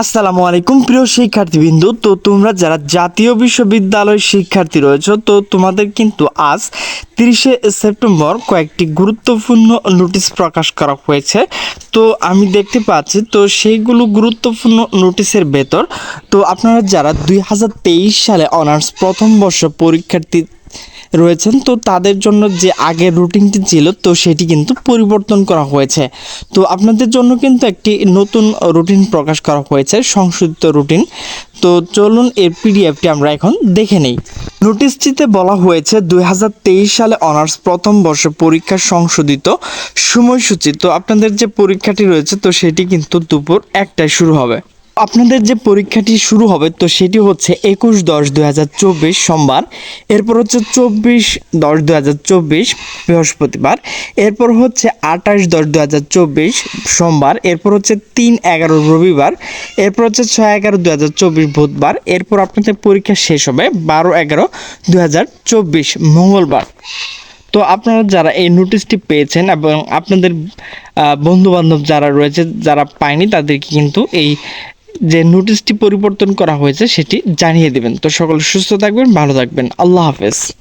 আসসালামু আলাইকুম, প্রিয় শিক্ষার্থীবৃন্দ। তো তোমরা যারা জাতীয় বিশ্ববিদ্যালয়ের শিক্ষার্থী রয়েছে, তো তোমাদের কিন্তু আজ তিরিশে সেপ্টেম্বর কয়েকটি গুরুত্বপূর্ণ নোটিশ প্রকাশ করা হয়েছে। তো আমি দেখতে পাচ্ছি, তো সেইগুলো গুরুত্বপূর্ণ নোটিশের ভেতর। তো আপনারা যারা দুই হাজার তেইশ সালে অনার্স প্রথম বর্ষ পরীক্ষার্থী রয়েছেন। তো তাদের জন্য যে আগের রুটিনটি ছিল, তো সেটি কিন্তু পরিবর্তন করা হয়েছে। তো আপনাদের জন্য কিন্তু একটি নতুন রুটিন প্রকাশ করা হয়েছে, সংশোধিত রুটিন। তো চলুন এর পিডিএফটি আমরা এখন দেখে নেই। নোটিশটিতে বলা হয়েছে, দুই হাজার তেইশ সালে অনার্স প্রথম বর্ষ পরীক্ষার সংশোধিত সময়সূচি। তো আপনাদের যে পরীক্ষাটি রয়েছে, তো সেটি কিন্তু দুপুর একটায় শুরু হবে। আপনাদের যে পরীক্ষাটি শুরু হবে, তো সেটি হচ্ছে একুশ দশ দুই হাজার চব্বিশ সোমবার, এরপর হচ্ছে চব্বিশ দশ দুই হাজার চব্বিশ বৃহস্পতিবার, এরপর হচ্ছে আঠাশ দশ দুই হাজার চব্বিশ সোমবার, এরপর হচ্ছে তিন এগারো রবিবার, এরপর হচ্ছে ছয় এগারো দুই হাজার চব্বিশ বুধবার, এরপর আপনাদের পরীক্ষা শেষ হবে বারো এগারো দুই হাজার চব্বিশ মঙ্গলবার। তো আপনারা যারা এই নোটিশটি পেয়েছেন এবং আপনাদের বন্ধু বান্ধব যারা রয়েছে, যারা পায়নি তাদেরকে কিন্তু এই যে নোটিশটি পরিবর্তন করা হয়েছে, সেটি জানিয়ে দেবেন। তো সকলে সুস্থ থাকবেন, ভালো থাকবেন। আল্লাহ হাফেজ।